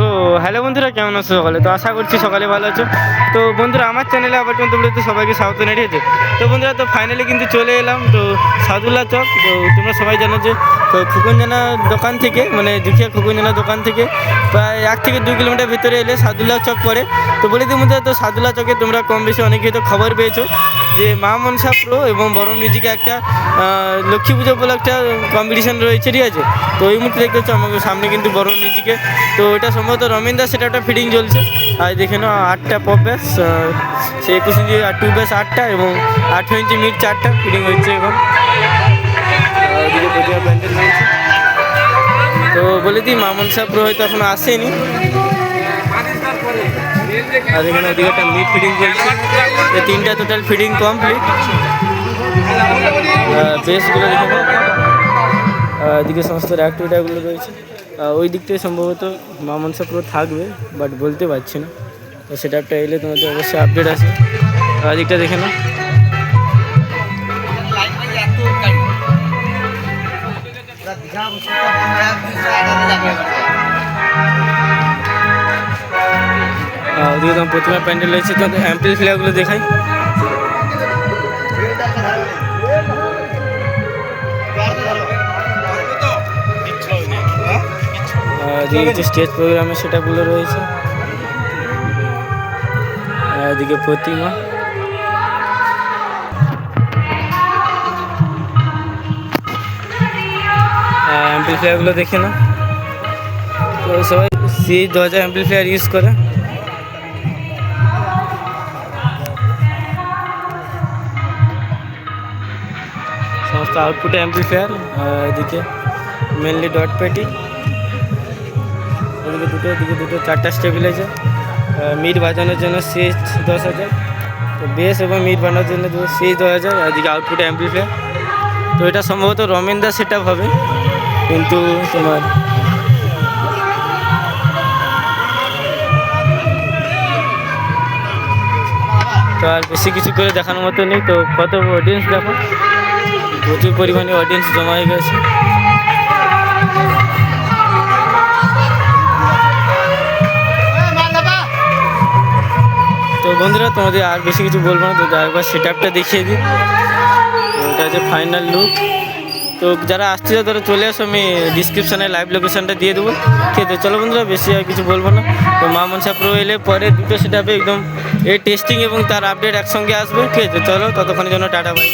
So hello বন্ধুরা, কেমন আছো সকালে? তো আশা করছি সকালে ভালো আছো। তো বন্ধুরা, আমার চ্যানেলে আবার কিন্তু বলে তো সবাইকে স্বাগত জানিয়েছে। তো বন্ধুরা, তো ফাইনালি কিন্তু চলে এলাম। তো সাদুল্লা চক, তো তোমরা সবাই জানো যে, তো ফুকনজানা দোকান থেকে মানে দুখিয়া ফুকনজানা দোকান থেকে প্রায় এক থেকে দু কিলোমিটার ভিতরে এলে সাদুল্লা চক পড়ে। তো বলে দিই বন্ধুরা, তো সাদুল্লা চকে তোমরা কম বেশি অনেকেই তো খবর পেয়েছ। যে মা মনসা প্রো এবং বড় মিউজিকে একটা লক্ষ্মী পুজো বলে একটা কম্পিটিশান রয়েছে, ঠিক আছে? তো এই মুহূর্তে দেখতে হচ্ছে আমাকে সামনে কিন্তু বড় মিউজিকে। তো এটা সম্ভবত রমেন দাস সেটা একটা ফিটিং চলছে আর দেখে নাও, আটটা পপ ব্যাস সে একুশ ইঞ্চি আর টু ব্যাস আটটা এবং আঠেরো ইঞ্চি মিট চারটা ফিটিং হচ্ছে রয়েছে তো বলে দিই মামন সাহ প্রো হয়তো এখনও আসেনি। আর এখানে ওদিকে একটা মিট ফিটিং চলছে। এই তিনটা টোটাল ফিটিং কমপ্লিট বেসগুলো দেখে। এদিকে সমস্ত অ্যাক্টিভিটাগুলো রয়েছে। ওই দিক থেকে সম্ভবত মামন সাহ প্রো থাকবে বাট বলতে পারছি না। তো সেটা একটা এলে তোমাদের অবশ্যই আপডেট আছে দিকটা দেখে আহ, তোমার প্রতিমা প্যান্ডেল রয়েছে তো অ্যাম্পেল ফ্লেয়ারগুলো দেখাই। যে স্টেজ প্রোগ্রামে সেটাগুলো রয়েছে। এদিকে প্রতিমা। অ্যাম্পলিফায়ারগুলো দেখে না তো সবাই, সি দু হাজার অ্যাম্পলিফায়ার ইউজ করে। সমস্ত আউটপুটে অ্যাম্পলিফায়ার এদিকে মেনলি ডট পেটি এদিকে দুটো এদিকে দুটো, চারটা স্টেবিলাইজার মিট বাজানোর জন্য সিএইচ দশ হাজার। তো বেস এবং মিট বানানোর জন্য সিএইচ দশ হাজার এদিকে আউটপুট অ্যাম্পলিফায়ার তো এটা সম্ভবত রমেন দা সেট হবে, কিন্তু তোমার তো আর বেশি কিছু করে দেখানোর মতো নেই। তো কত অডিয়েন্স দেখো? প্রচুর পরিমাণে অডিয়েন্স জমা হয়ে গেছে। তো বন্ধুরা, তোমাদের আর বেশি কিছু বলব না, তো একবার সেট আপটা দেখিয়ে দিই। এটা হচ্ছে ফাইনাল লুক তো যারা আসছে তারা চলে আসো, আমি ডিসক্রিপশানে লাইভ লোকেশানটা দিয়ে দেবো। ঠিক আছে চলো বন্ধুরা, বেশি আর কিছু বলব না। তো মা মনসা প্রো এলে পরে দুটো সেট একদম এর টেস্টিং এবং তার আপডেট একসঙ্গে আসবে। ঠিক আছে চলো, ততক্ষণের জন্য টাটা বাই